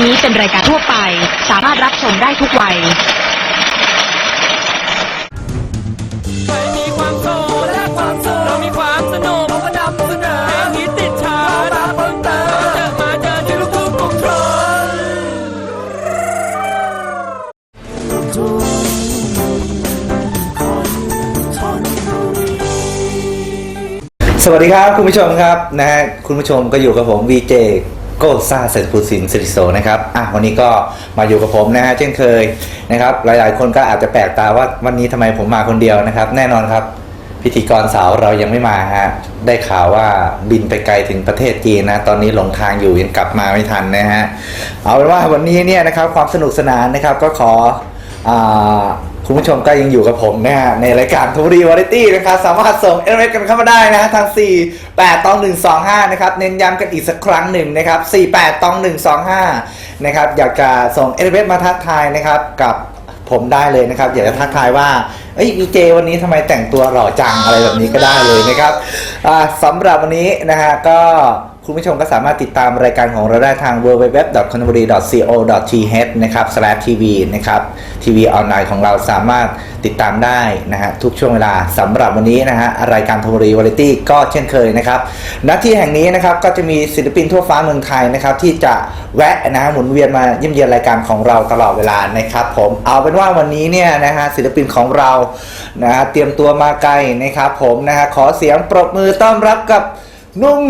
นี้เป็นรายการทั่วไป สามารถรับชมได้ทุกวัย ใครมีความโศกและความสุขเรามีความสนุกเราก็นำเสนอเพลงฮิตติดชาร์ตมาเพิ่มเติมเจอมาเจอที่ลูกทุ่งกรุงทนสวัสดีครับคุณผู้ชมครับนะฮะคุณผู้ชมก็อยู่กับผมวีเจ โกซาเศรษฐภูสินสิริโสนะครับอะวันนี้ก็มาอยู่กับผมนะฮะเช่นเคยนะครับ หลายๆ คนก็อาจจะแปลกตาว่าวันนี้ทำไมผมมาคนเดียวนะครับ แน่นอนครับ พิธีกรสาวเรายังไม่มาฮะได้ข่าวว่าบินไปไกลถึงประเทศจีนนะ ตอนนี้หลงทางอยู่ยังกลับมาไม่ทันนะฮะเอาเป็นว่าวันนี้เนี่ยนะครับความสนุกสนานนะครับก็ขอ คุณผู้ชมก็ยังอยู่กับผมนะฮะในรายการทูรีวาไรตี้นะครับสามารถส่งเอ s กันเข้ามาได้นะฮะทาง 4 8ตอง125 นะครับ เน้นย้ำกันอีกสักครั้งหนึ่งนะครับ 48ตอง125 นะครับ อยากจะส่งเอ s มาทักทายนะครับกับผมได้เลยนะครับ อยากจะทักทายว่าเอ้ยวีเจวันนี้ทำไมแต่งตัวหล่อจังอะไรแบบนี้ก็ได้เลยนะครับอ่าสำหรับวันนี้นะฮะก็ คุณผู้ชมก็สามารถติดตามรายการของเราได้ทาง w w w c o n b u r i c o t h นะครับ tv นะครับทีวีออนไลน์ของเราสามารถติดตามได้นะฮะทุกช่วงเวลาสำหรับวันนี้นะฮะรายการทมบุรีวาไรตี้ก็เช่นเคยนะครับณที่แห่งนี้นะครับก็จะมีศิลปินทั่วฟ้าเมืองไทยนะครับที่จะแวะนะหมุนเวียนมาเยี่ยมเยียนรายการของเราตลอดเวลานะครับผมเอาเป็นว่าวันนี้เนี่ยนะฮะศิลปินของเรานะฮะเตรียมตัวมาไกลนะครับผมนะฮะขอเสียงปรบมือต้อนรับกับนุ่ม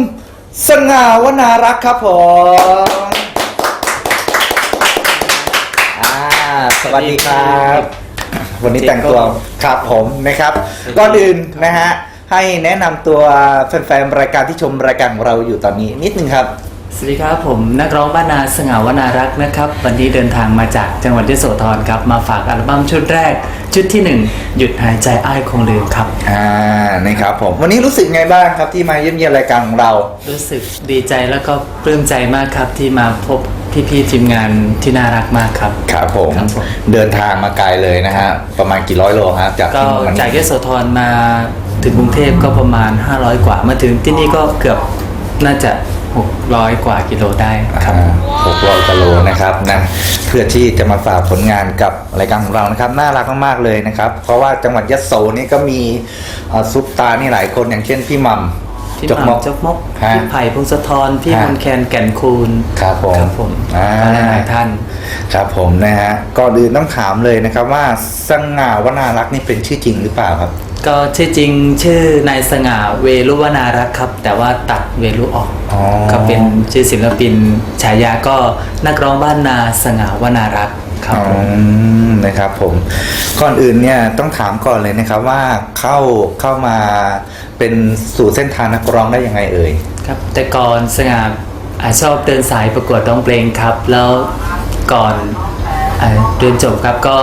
สง่าวนารักครับผมอ่าสวัสดีครับ วันนี้แต่งตัวครับผมนะครับ ก่อนอื่นนะฮะ ให้แนะนำตัวแฟนๆรายการที่ชมรายการของเราอยู่ตอนนี้นิดนึงครับ สวัสดีครับผมนักร้องบ้านนาสง่าวนารักษ์นะครับ วันนี้เดินทางมาจากจังหวัดยโสธรครับ มาฝากอัลบั้มชุดแรก ชุดที่หนึ่งหยุดหายใจอ้ายคงลืมครับ อ่านะครับผมวันนี้รู้สึกไงบ้างครับที่มาเยี่ยมเยียนรายการของเรา รู้สึกดีใจแล้วก็ปลื้มใจมากครับที่มาพบพี่ๆทีมงานที่น่ารักมากครับ ครับผม ครับผม เดินทางมาไกลเลยนะฮะ ประมาณกี่ร้อยโลครับจากก็ที่มันจากยโสธรมาถึงกรุงเทพก็ประมาณ 500 กว่ามาถึงที่นี่ก็เกือบน่าจะ 600 กว่ากิโลได้ครับหกร้อยกิโลนะครับนะเพื่อที่จะมาฝากผลงานกับรายการของเรานะครับ น่ารักมากๆเลยนะครับ เพราะว่าจังหวัดยะโสนี่ก็มีเอ่อซุปตาร์นี่หลายคนอย่างเช่นพี่หมัมพี่จกหมม่ำกจกมกฮะพี่ไผ่พงศธรพี่ฮะมนต์แคนแก่นคูณครับผมครับผมอ่าหลายๆท่าน ครับผมนะฮะก่อนอื่นต้องถามเลยนะครับว่าสง่าวนารักษ์นี่เป็นชื่อจริงหรือเปล่าครับ ก็ชื่อจริงชื่อนายสง่าเวรุวนารักษ์ครับ แต่ว่าตัดเวรุออกอ๋อ ก็เป็นชื่อศิลปินฉายาก็นักร้องบ้านนาสง่าวนารักษ์ครับอืผมมนะครับผมก่อนอื่นเนี่ยต้องถามก่อนเลยนะครับว่าเข้าเข้ามาเป็นสู่เส้นทางนักร้องได้ยังไงเอ่ย ครับแต่ก่อนสง่าอ่าชอบเดินสายประกวดร้องเพลงครับ แล้วก่อนอาเรียนจบครับก็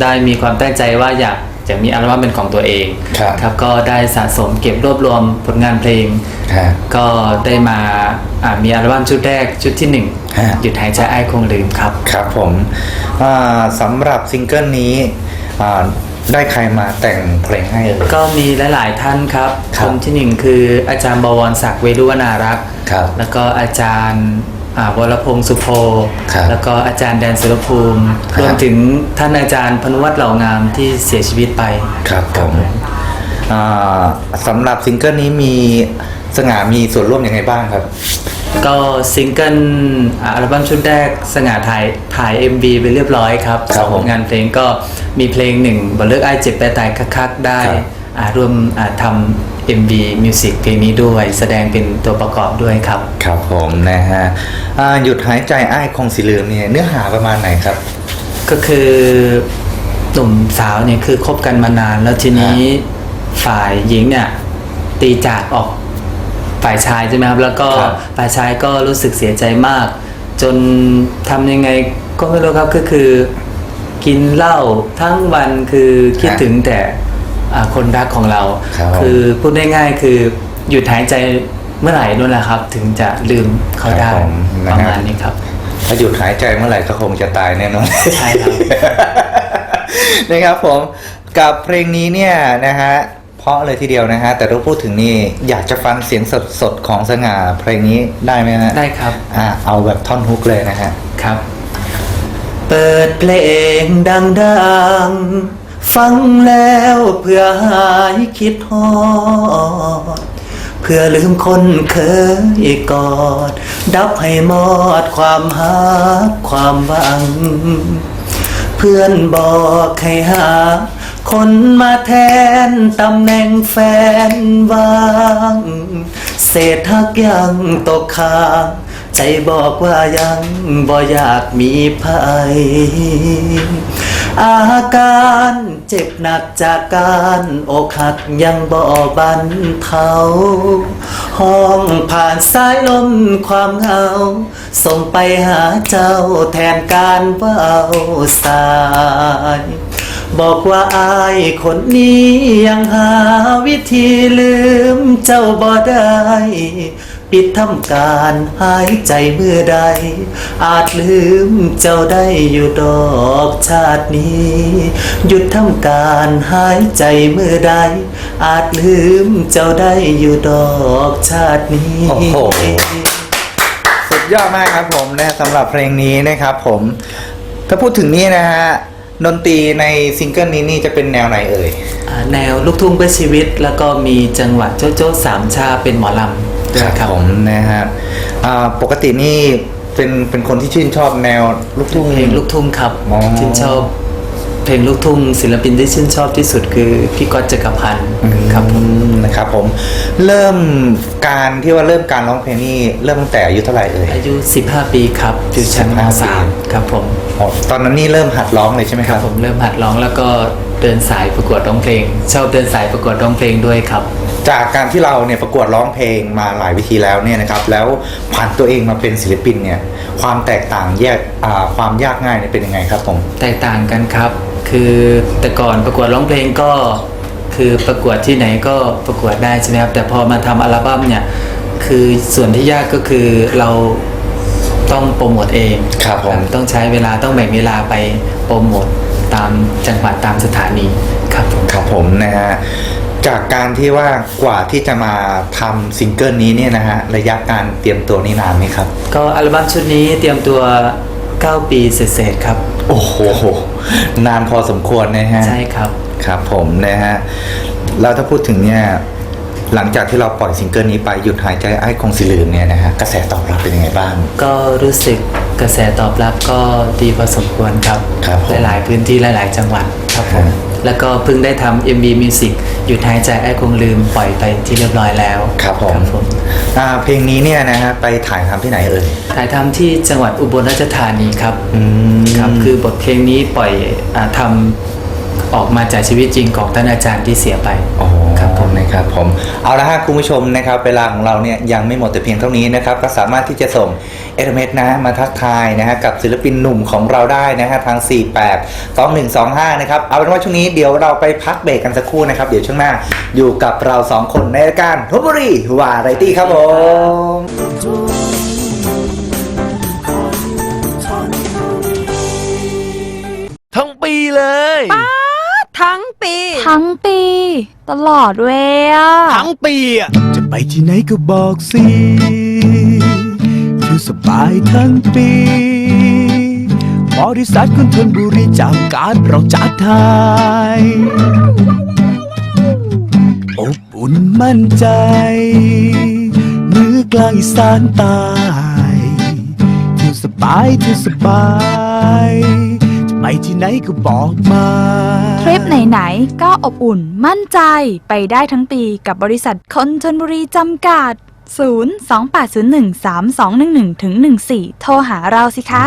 ได้มีความตั้งใจว่าอยาก จะมีอัลบั้มเป็นของตัวเองครับครับ ก็ได้สะสมเก็บรวบรวมผลงานเพลง ฮะ ก็ได้มาอ่ามีอัลบั้มชุดแรกชุดที่หนึ่งฮะ หยุดหายใจไอ้ายคงลืมครับ ครับผมอ่าสำหรับซิงเกิลนี้อ่าได้ใครมาแต่งเพลงให้เอ่ย ก็มีหลาย ๆ ท่านครับครับ นที่หนึ่งคืออาจารย์บวรศักดิ์เวรุวนารักษ์ ครับ แล้วก็อาจารย์อ่า วรพงศ์สุโพครับแล้วก็อาจารย์แดนสุรภูมิครับ รวมถึงท่านอาจารย์พนุวัฒน์เหล่างามที่เสียชีวิตไป ครับผมอ่าสำหรับซิงเกิลนี้มีสง่ามีส่วนร่วมยังไงบ้างครับ ก็ซิงเกิลอ่าอัลบั้มชุดแรกสง่าถ่ายถ่าย MV ไปเรียบร้อยครับครับสองผมงานเพลงก็มีเพลงหนึ่งบอเลิกไอายเจ็บแปรตายคักๆได้ ครับอ่า ร่วมอ่าทำ MV มิวสิกเพลงนี้ด้วย แสดงเป็นตัวประกอบด้วยครับ ครับผมนะฮะอ่าหยุดหายใจอ้ายคงสิลืมเนี่ยเนื้อหาประมาณไหนครับ ก็คือหนุ่มสาวเนี่ยคือคบกันมานานแล้วทีนี้ฝ่ายหญิงเนี่ยตีจากออกฝ่ายชายใช่ไหมครับ แล้วก็ครับฝ่ายชายก็รู้สึกเสียใจมาก จนทำยังไงก็ไม่รู้ครับก็คือ กินเหล้าทั้งวันคือคิดถึงแต่อ่า คนรักของเราครับอพูดง่ายๆคือหยุดหายใจเมื่อไหร่นู่นแหละครับ ถึงจะลืมเขาได้ครับผมปนะระฮะ มาณนี้ครับถ้าหยุดหายใจเมื่อไหร่ก็คงจะตายแน่นอน ใช่ครับ นะครับผมกับเพลงนี้เนี่ยนะฮะพเพราะเลยทีเดียวนะฮะแต่ถ้าพูดถึงนี่อยากจะฟังเสียงสดๆของสง่าเพลงนี้ได้ไหมฮะได้ครับ อ่าเอาแบบท่อนฮุกเลยนะฮะ ครับ เปิดเพลงดังๆ ฟังแล้วเพื่อหายคิดฮอด เพื่อลืมคนเคยกอด ดับให้หมอดความหักความหวัง เพื่อนบอกให้หา คนมาแทนตำแหน่งแฟนว่าง เศษหักยังตกค้างใจบอกว่ายังบ่อยากมีภัย อาการเจ็บหนักจากการอกหักยังบ่บันเทาห้องผ่านสายลมความเหงา ส่งไปหาเจ้าแทนการเว้าสาย บอกว่าอายคนนี้ยังหาวิธีลืมเจ้าบ่ได้ ปิดทำการหายใจเมื่อใด อาจลืมเจ้าได้อยู่ดอกชาตินี้ หยุดทำการหายใจเมื่อใด อาจลืมเจ้าได้อยู่ดอกชาตินี้โอ้โห สุดยอดมากครับผมนะสำหรับเพลงนี้นะครับผม ถ้าพูดถึงนี่นะฮะดนตรีในซิงเกิลนี้นี่จะเป็นแนวไหนเอ่ย อ่าแนวลูกทุ่งเพื่อชีวิต แล้วก็มีจังหวะโจ๊ะโจ๊ะสามชาเป็นหมอลำ ด้วยครับผมนะฮะอ่าปกตินี่เป็นเป็นคนที่ชื่นชอบแนวลูกทุ่ง เพลงลูกทุ่งครับอ๋อ ชื่นชอบ เพลงลูกทุ่งศิลปินที่ชื่นชอบที่สุดคือพี่ก๊อตจักรพันธ์ครับผมอืมนะครับผมเริ่มการที่ว่าเริ่มการร้องเพลงนี่เริ่มตั้งแต่อายุเท่าไหร่เอ่ย อายุ 15 ปีครับอยู่ชั้นม 15 3 ครับผมอ๋อตอนนั้นนี่เริ่มหัดร้องเลยใช่ไหมคครัรับบผมเริ่มหัดร้องแล้วก็เดินสายประกวดร้องเพลง ชอบเดินสายประกวดร้องเพลงด้วยครับ จากการที่เราเนี่ยประกวดร้องเพลงมาหลายวิธีแล้วเนี่ยนะครับ แล้วผ่านตัวเองมาเป็นศิลปินเนี่ยความแตกต่างแยกอ่าความยากง่ายเนี่ยเป็นยังไงครับผมแตกต่างกันครับ คือแต่ก่อนประกวดร้องเพลงก็คือประกวดที่ไหนก็ประกวดได้ใช่ไหมครับแต่พอมาทำอัลบั้มเนี่ยคือส่วนที่ยากก็คือเราต้องโปรโมทเองครับผมต้องใช้เวลาต้องแบ่งเวลาไปโปรโมทตามจังหวัดตามสถานีครับผมครับผมนะฮะ จากการที่ว่ากว่าที่จะมาทำซิงเกิลนี้เนี่ยนะฮะระยะการเตรียมตัวนี่นานไหมครับ ก็อัลบั้มชุดนี้เตรียมตัว 9 ปีเศษๆครับ โอ้โห นานพอสมควรนะฮะ ใช่ครับ ครับผมนะฮะแล้วถ้าพูดถึงเนี่ยหลังจากที่เราปล่อยซิงเกิลนี้ไปหยุดหายใจไอ้คงสิลืมเนี่ยนะฮะกระแสตอบรับเป็นยังไงบ้าง ก็รู้สึกกระแสตอบรับก็ดีพอสมควรครับครับผม หลายๆพื้นที่หลาย ๆ จังหวัดครับผมฮะ แล้วก็เพิ่งได้ทำ MV Music หยุดหายใจไอ้คงลืมปล่อยไปที่เรียบร้อยแล้วครับผมครับผม อ่าเพลงนี้เนี่ยนะฮะไปถ่ายทำที่ไหนเอ่ย ถ่ายทำที่จังหวัดอุบลราชธานีครับอืม ครับ คือบทเพลงนี้ปล่อยอาทำออกมาจากชีวิตจริงของท่านอาจารย์ที่เสียไปอ๋อ ครับผมนะครับผมเอาละฮะคุณผู้ชมนะครับ เวลาของเราเนี่ยยังไม่หมดแต่เพียงเท่านี้นะครับ ก็สามารถที่จะส่งเอสเมนะมาทักทายนะฮะกับศิลปินหนุ่มของเราได้นะฮะทาง 48 2125 นะครับ เอาเป็นว่าช่วงนี้เดี๋ยวเราไปพักเบรกกันสักครู่นะครับ เดี๋ยวช่วงหน้าอยู่กับเราสองคนในรายการทุบบุรีวาไรตี้ครับผมทั้งปีเลย ทั้งปี ทั้งปี ตลอดเวยอะทั้งปีอะจะไปที่ไหนก็บอกสิคือสบายทั้งปีบริษัทคุณทนบุรีจำการเราจัดทายอบอุ่นมั่นใจเหนือกลางอีสานใต้เที่ยวสบายเที่ยวสบายจะ ไปที่ไหนก็บอกมาทริปไหนๆก็อบอุ่นมั่นใจไปได้ทั้งปีกับบริษัทคนชนบุรีจำกัด 0 2 8 0 1 3 2 1 1ถึง14 โทรหาเราสิคะ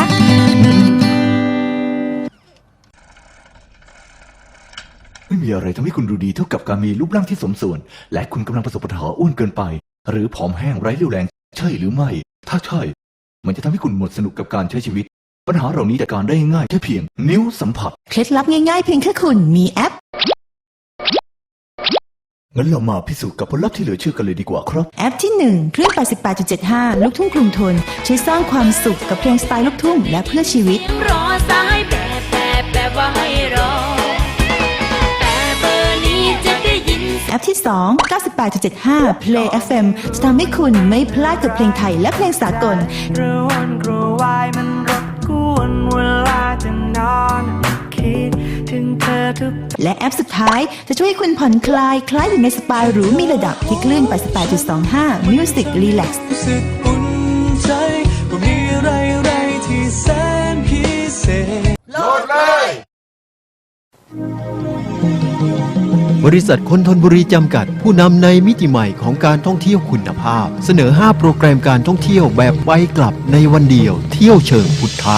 ไม่มีอะไรทำให้คุณดูดีเท่ากับการมีรูปร่างที่สมส่วน และคุณกำลังประสบปัญหาอ้วนเกินไป หรือผอมแห้งไร้เรี่ยวแรง ใช่หรือไม่ ถ้าใช่ มันจะทำให้คุณหมดสนุกกับการใช้ชีวิต ปัญหาเหล่านี้จัดการได้ง่ายแค่เพียง นิ้วสัมผัส เคล็ดลับง่ายๆเพียงแค่คุณมีแอป งั้นเรามาพิสูจน์กับผลลัพธ์ที่เหลือเชื่อกันเลยดีกว่าครับ แอปที่ 1 เครื่อง 88.75 ลูกทุ่งกรุงทน ช่วยสร้างความสุขกับเพลงสไตล์ลูกทุ่งและเพื่อชีวิต รอสายแบบแบบแบบว่าให้รอ แต่เบอร์นี้จะได้ยิน แอปที่ 2 98.75 Play FM จะทำให้คุณไม่พลาดกับเพลงไทยและเพลงสากล กระวนกระวายมันรบกว นเวลาจะนอนคิดถึงเธอทุกและแอปสุดท้ายจะช่วยให้คุณผ่อนคลายคล้ายอยู่ในสปาหรูมีระดับที่คลื่น88.25 Music Relax รู้สึกอุ่นใจว่ามีอะไรอะไรที่แสนพิเศษบริษัทคนทนบุรีจำกัด ผู้นำในมิติใหม่ของการท่องเที่ยวคุณภาพ เสนอ 5 โปรแกรมการท่องเที่ยวแบบไปกลับในวันเดียว เที่ยวเชิงพุทธะ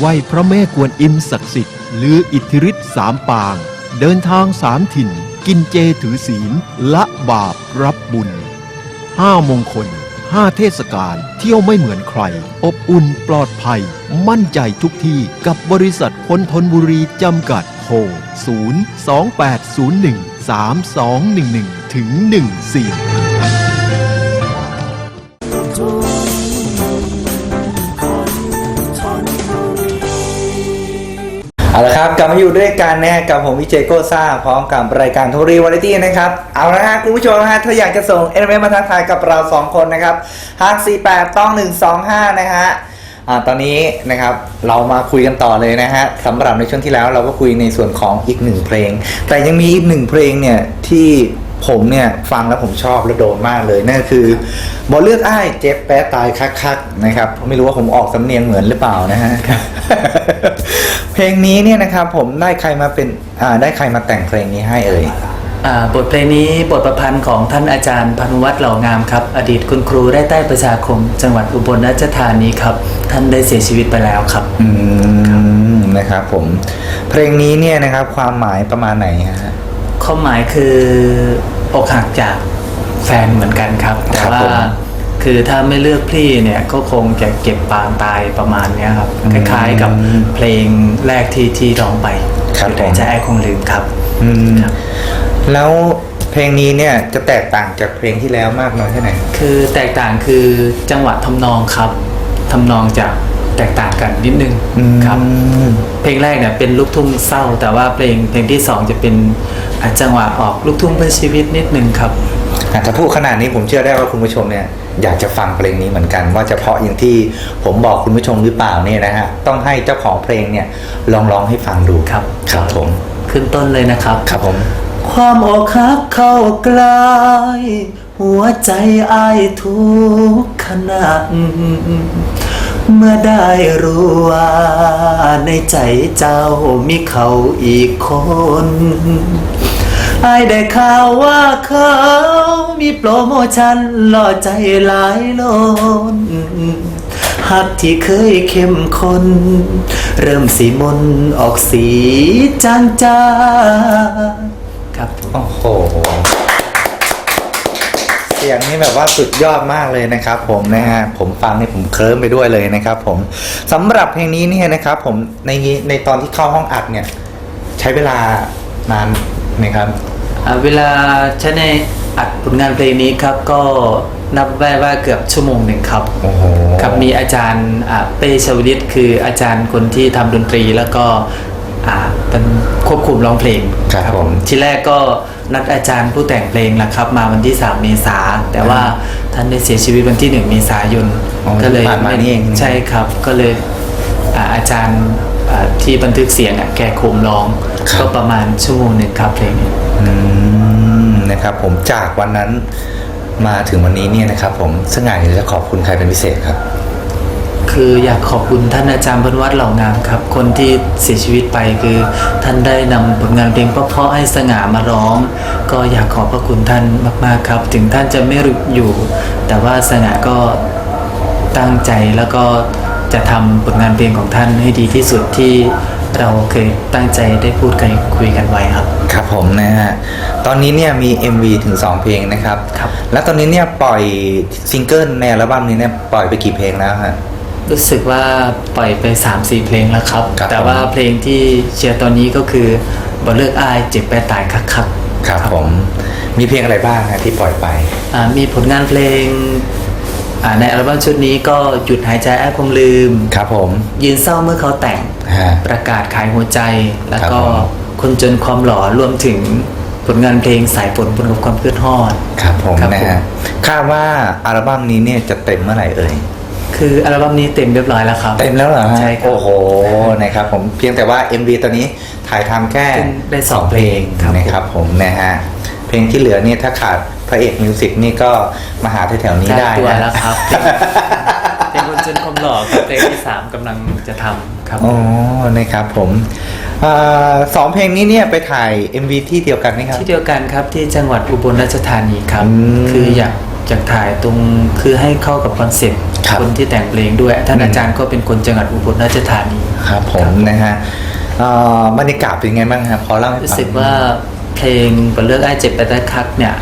ไหว้พระแม่กวนอิมศักดิ์สิทธิ์หรืออิทธิฤทธิ์สามปาง เดินทางสามถิ่น กินเจถือศีล ละบาปรับบุญห้ามงคลห้าเทศกาลเที่ยวไม่เหมือนใคร อบอุ่นปลอดภัย มั่นใจทุกที่กับบริษัทคนทนบุรีจำกัดโทร0 2 8 0 1 3 2 1 1 ถึง 14 เอาละครับกลับมาอยู่ด้วยกันนะกับผมวิเจโกซ่าพร้อมกับรายการโทรีวาไรตี้นะครับเอาละฮะคุณผู้ชมฮะถ้าอยากจะส่งเอ m เมมาทักทายกับเรา 2 คนนะครับหาก48ต้องหนึ่งสองห้านะฮะอ่าตอนนี้นะครับเรามาคุยกันต่อเลยนะฮะสำหรับในช่วงที่แล้วเราก็คุยในส่วนของอีกหนึ่งเพลง แต่ยังมีอีกหนึ่งเพลงเนี่ยที่ ผมเนี่ยฟังแล้วผมชอบและโดนมากเลยนั่นก็คือบอเลือกอ้ายเจ็บแป๊ะตายคักๆนะครับไม่รู้ว่าผมออกสำเนียงเหมือนหรือเปล่านะฮะเพลงนี้เนี่ยนะครับผมได้ใครมาเป็นอ่าได้ใครมาแต่งเพลงนี้ให้เอ่ยอ่าบทเพลงนี้บทประพันธ์ของท่านอาจารย์พานุวัฒน์เหล่างามครับ อดีตคุณครูได้ใต้ประชาคม จังหวัดอุบลราชธานีครับ ท่านได้เสียชีวิตไปแล้วครับอืมนะครับผมเพลงนี้เนี่ยนะครับความหมายประมาณไหนฮะ ข้อหมายคืออกหักจากแฟนเหมือนกันครับ แต่ครับว่าผมคือถ้าไม่เลือกพี่เนี่ยก็คงจะเก็บปางตายประมาณเนี้ยครับ คล้ายๆกับเพลงแรกที่ที่ร้องไปครับอยู่ในผมใจไอ้คงลืมครับอืมครับแล้วเพลงนี้เนี่ยจะแตกต่างจากเพลงที่แล้วมากน้อยแค่ไหน คือแตกต่างคือจังหวะทำนองครับทำนองจะ แตกต่างกันนิดนึงอืมครับ เพลงแรกเนี่ยเป็นลูกทุ่งเศร้า แต่ว่าเพลงเพลงที่สองจะเป็นอะจังหวะออกลูกทุ่งเพื่อชีวิตนิดนึงครับอะถ้าพูดขนาดนี้ผมเชื่อได้ว่าคุณผู้ชมเนี่ยอยากจะฟังเพลงนี้เหมือนกัน ว่าจะเพราะอย่างที่ผมบอกคุณผู้ชมหรือเปล่าเนี่ยนะฮะต้องให้เจ้าของเพลงเนี่ยลองร้องให้ฟังดูครับครับผมขึ้นต้นเลยนะครับครับผมความอกหักเข้ากลายหัวใจอายทุกขณะ เมื่อได้รู้ว่าในใจเจ้ามีเขาอีกคนอายได้ข่าวว่าเขา มีโปรโมชั่นล่อใจหลายล้นหักที่เคยเข้มข้นเริ่มสีมนออกสีจางจางครับ โอ้โห เสียงนี่แบบว่าสุดยอดมากเลยนะครับ ผมนะฮะผมฟังนี่ผมเคลิ้มไปด้วยเลยนะครับ ผมสำหรับเพลงนี้เนี่ยนะครับ ผมในในตอนที่เข้าห้องอัดเนี่ย ใช้เวลานานไหมครับอ่าเวลาใช้ในอัดผลงานเพลงนี้ครับก็นับได้ว่าเกือบชั่วโมงหนึ่งครับโอ้โหครับมีอาจารย์อ่าเป้ชวลิตคืออาจารย์คนที่ทำดนตรีแล้วก็อ่าเป็นควบคุมร้องเพลงครับผมทีแรกก็ นัดอาจารย์ผู้แต่งเพลงนะครับ มาวันที่ 3 เมษาแต่ว่าท่านได้เสียชีวิตวันที่ 1 เมษายนอ๋อก็เลยที่ผ่านมานี่เองใช่ครับก็เลยอ่าอาจารย์อ่าที่บันทึกเสียงอะแกโคมร้องครับก็ประมาณชั่วโมงหนึ่งครับเพลงนี้อืมนะครับผมจากวันนั้นมาถึงวันนี้เนี่ยนะครับผมสง่าอยากจะขอบคุณใครเป็นพิเศษครับ คืออยากขอบคุณท่านอาจารย์บรรวัตเหล่างามครับ คนที่เสียชีวิตไปคือท่านได้นำผลงานเพลงเพราะๆให้สง่ามาร้อง ก็อยากขอบพระคุณท่านมากๆครับ ถึงท่านจะไม่อยู่ แต่ว่าสง่าก็ตั้งใจแล้วก็จะทำผลงานเพลงของท่านให้ดีที่สุดที่เราเคยตั้งใจได้พูดกันคุยกันไว้ครับ ครับผมนะฮะ ตอนนี้เนี่ยมี MV ถึง 2 เพลงนะครับครับ แล้วตอนนี้เนี่ยปล่อยซิงเกิลในอัลบั้มนี้เนี่ยปล่อยไปกี่เพลงแล้วฮะ รู้สึกว่าปล่อยไป 3-4 เพลงแล้วครับ ครับ แต่ว่าเพลงที่เชียร์ตอนนี้ก็คือบ่เลิกอายเจ็บไปตายคักคักๆครับผม มีเพลงอะไรบ้างฮะที่ปล่อยไปอ่ามีผลงานเพลงอ่าในอัลบั้มชุดนี้ก็หยุดหายใจแอบคงลืม ครับผม ยืนเศร้าเมื่อเขาแต่ง ฮะ ประกาศขายหัวใจ แล้วก็ครับผม คนจนความหล่อรวมถึงผลงานเพลงสายฝนบนกับความเพื่อนฮอด ครับผมครับนะผม ฮะคาดว่าอัลบั้มนี้เนี่ยจะเต็มเมื่อไหร่เอ่ย คืออัลบั้มนี้เต็มเรียบร้อยแล้วครับ เต็มแล้วเหรอฮะใช่ครับ โอ้โหนะครับผมเพียงแต่ว่า MV ตัวนี้ถ่ายทำแค่ได้สองเพลงครับ นะครับผมนะฮะเพลงที่เหลือเนี่ยถ้าขาดพระเอกมิวสิกนี่ก็มาหาแถวๆนี้ได้ตัวนะแล้วครับเพลงคนจนความหล่อครับเพลงที่สามกำลังจะทำครับ อ๋อนะครับผมอ่าสองเพลงนี้เนี่ยไปถ่าย MV ที่เดียวกันไหมครับ ที่เดียวกันครับที่จังหวัดอุบลราชธานีครับ อืม คืออยาก อยากถ่ายตรงคือให้เข้ากับคอนเซ็ปต์ครับ คนที่แต่งเพลงด้วย ท่านอาจารย์ก็เป็นคนจังหวัดอุบลราชธานี ครับผมนะฮะอ่าบรรยากาศเป็นไงบ้างครับพอเล่าให้รู้ฟังสึกว่าเพลงบนเลือกไอ้เจ็บไปได้คักเนี่ย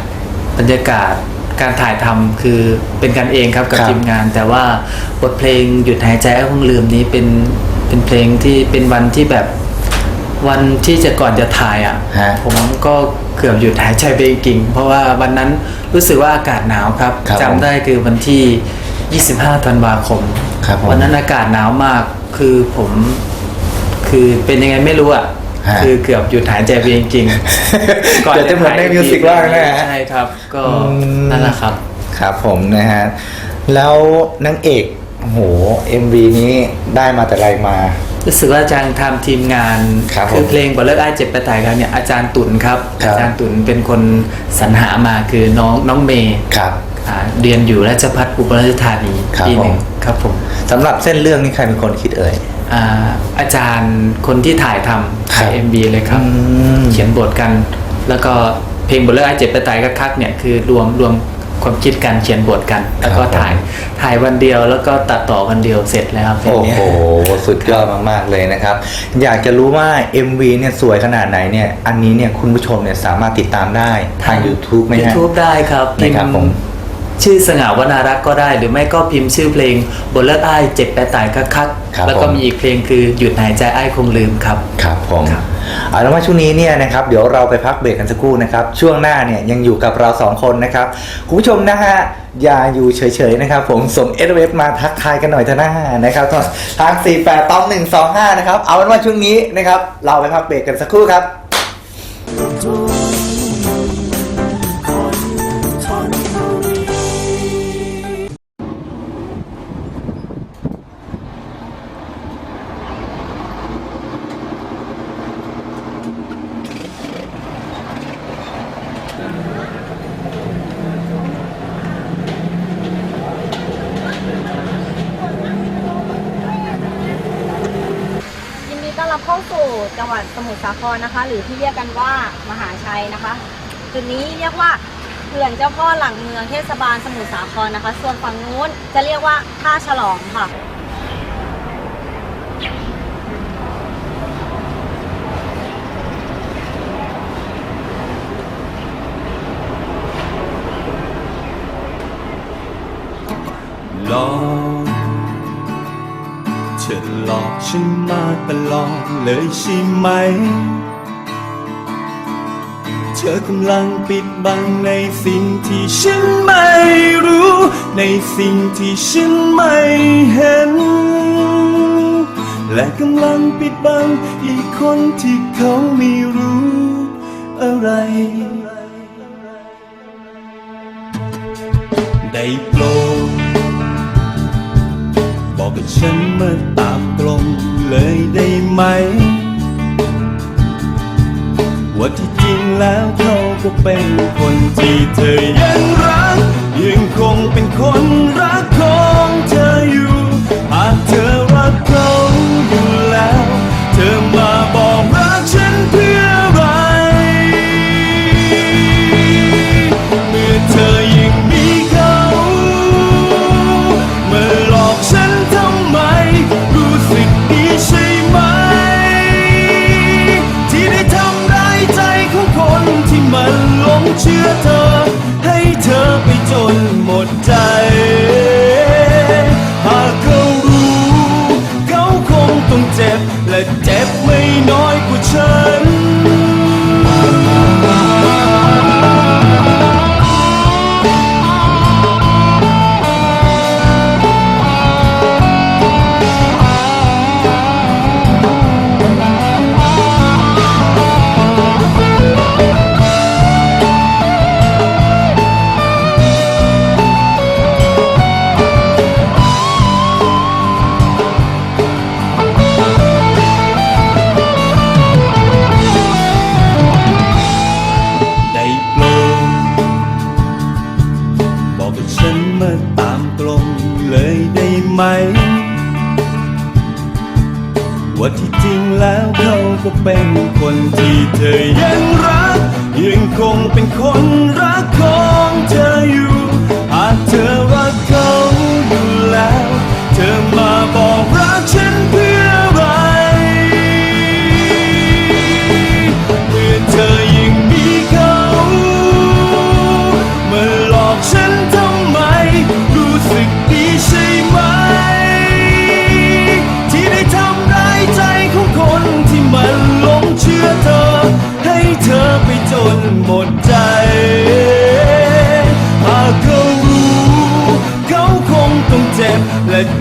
บรรยากาศการถ่ายทำคือเป็นกันเองครับกับทีมงาน แต่ว่าบทเพลงหยุดหายใจไอ้คงลืมนี้เป็นเป็นเพลงที่เป็นวันที่แบบ วันที่จะก่อนจะถ่ายอะ ฮะผมก็เกือบหยุดหายใจไปจริงๆเพราะว่าวันนั้นรู้สึกว่าอากาศหนาวครับครับจำได้คือวันที่ 25 ธันวาคม ครับผมวันนั้นอากาศหนาวมากคือผม คือเป็นยังไงไม่รู้อะฮะคือเกือบหยุดหายใจไปจริงๆเดี๋ยวจะเหมือนในมิวสิกว่างนะฮะ ใช่ครับ ก็อืม นั่นแหละครับ ครับผมนะฮะ แล้วนางเอก โอ้โห MV นี้ได้มาแต่ไรมา รู้สึกว่าอาจารย์ทำทีมงานครับผมอเพลงบอลเลิกไอ้ายเจ็บไปตายกันเนี่ยอาจารย์ตุนครับ ครับ อาจารย์ตุนเป็นคนสรรหามาคือน้องน้องเมย์ครับ อ่าเรียนอยู่ราชพัฒอุบลราชธานีครับปีหนึ่งผม ครับผมสำหรับเส้นเรื่องนี้ใครเป็นคนคิดเอ่ย อ่าอาจารย์คนที่ถ่ายทำถ่ายครับเอ็มบีเลยครับอืมเขียนบทกัน แล้วก็เพลงบทเลิกไอ้ายเจ็บไปตายก็คักเนี่ยคือรวมรวม ความคิดกันเขียนบทกัน แล้วก็ครับผมถ่ายถ่ายวันเดียวแล้วก็ตัดต่อวันเดียวเสร็จแล้วเพลงโอ้เนี้ยโหสุดยอดมากๆเลยนะครับ อยากจะรู้ว่า MV เนี่ยสวยขนาดไหนเนี่ยอันนี้เนี่ยคุณผู้ชมเนี่ยสามารถติดตามได้ทาง YouTube ไหมฮะ YouTube ได้ครับนะครับผม ชื่อสง่าวนารักษ์ก็ได้ หรือไม่ก็พิมพ์ชื่อเพลงบนเลิกอ้ายเจ็บไปตายคักคักๆครับแล้วก็ผมมีอีกเพลงคือหยุดหายใจอ้ายคงลืมครับครับผมครับเอาละว่าช่วงนี้เนี่ยนะครับเดี๋ยวเราไปพักเบรกกันสักครู่นะครับช่วงหน้าเนี่ยยังอยู่กับเราสองคนนะครับคุณผู้ชมนะฮะอย่าอยู่เฉยๆนะครับ ผมส่งเอสเมาทักทายกันหน่อยเถอะนะนะครับทาง 48ต้อง125 นะครับ เอาเป็นว่าช่วงนี้นะครับ เราไปพักเบรกกันสักครู่ครับ่จังหวัดสมุทรสาครนะคะ หรือที่เรียกกันว่ามหาชัยนะคะ จุดนี้เรียกว่าเขื่อนเจ้าพ่อหลังเมืองเทศบาลสมุทรสาครนะคะ ส่วนฝั่งนู้นจะเรียกว่าท่าฉลองค่ะลอกเธอห ลอกฉันมาตลอดเลยใช่ไหม เธอกำลังปิดบังในสิ่งที่ฉันไม่รู้ ในสิ่งที่ฉันไม่เห็น และกำลังปิดบังอีกคนที่เขาไม่รู้อะไรได้โปรด บอกกับฉันมาตามตรงเลยได้ไหม ว่าที่จริงแล้วเขาก็เป็นคนที่เธอยังรัก ยังคงเป็นคนรักของเธออยู่ หากเธอรักเขาอยู่แล้ว เธอมาบอก ก็เป็นคนที่เธอยัง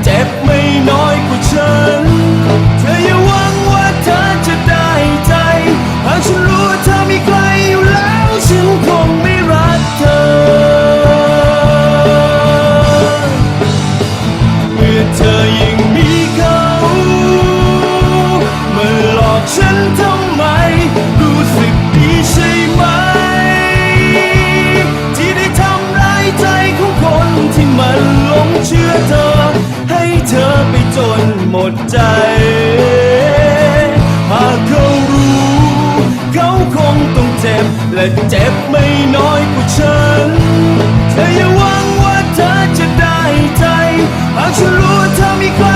จ็บ และเจ็บไม่น้อยกว่าฉันเธออย่าหวังว่าเธอจะได้ใจหากฉันรู้ว่าเธอมีใคร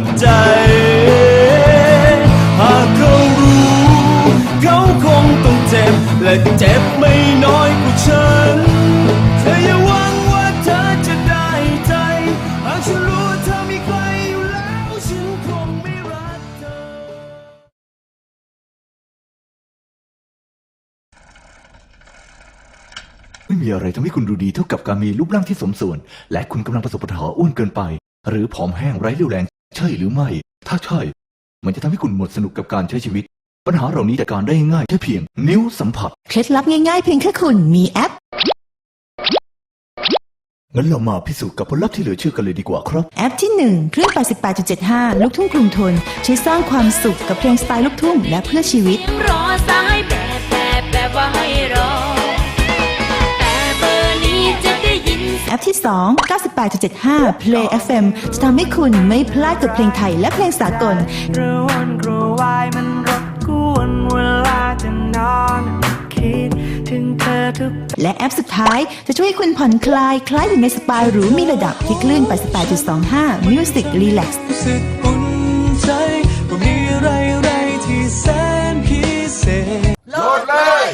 ดใจ หากเขารู้ เขาคงต้องเจ็บ และเจ็บไม่น้อยกว่าฉัน เธออย่าหวังว่าเธอจะได้ใจ หากฉันรู้ว่าเธอมีใครอยู่แล้ว ฉันคงไม่รักเธอ ไม่มีอะไรทำให้คุณดูดีเท่ากับการมีรูปร่างที่สมส่วน และคุณกำลังประสบปัญหาอ้วนเกินไป หรือผอมแห้งไร้เรี่ยวแรง ใช่หรือไม่ ถ้าใช่ มันจะทำให้คุณหมดสนุกกับการใช้ชีวิต ปัญหาเหล่านี้จัดการได้ง่ายแค่เพียง นิ้วสัมผัส เคล็ดลับง่ายๆเพียงแค่คุณมีแอป งั้นเรามาพิสูจน์กับผลลัพธ์ที่เหลือเชื่อกันเลยดีกว่าครับ แอปที่1เครื่อง88.75 ลูกทุ่งกรุงทน ช่วยสร้างความสุขกับเพลงสไตล์ลูกทุ่งและเพื่อชีวิต รอสายแบบแบบแบบว่า แอปที่ 2 98.75 Play FM จะทำให้คุณไม่พลาดกับเพลงไทยและเพลงสากลกระวนกระวายมันรบกวนเวลาจะนอนคิดถึงเธอทุกและแอปสุดท้ายจะช่วยคุณผ่อนคลาย คล้ายอยู่ในสปาหรูมีระดับที่คลื่น 88.25 Music Relax นใจว่ามีอะไรสิเโหลดเลย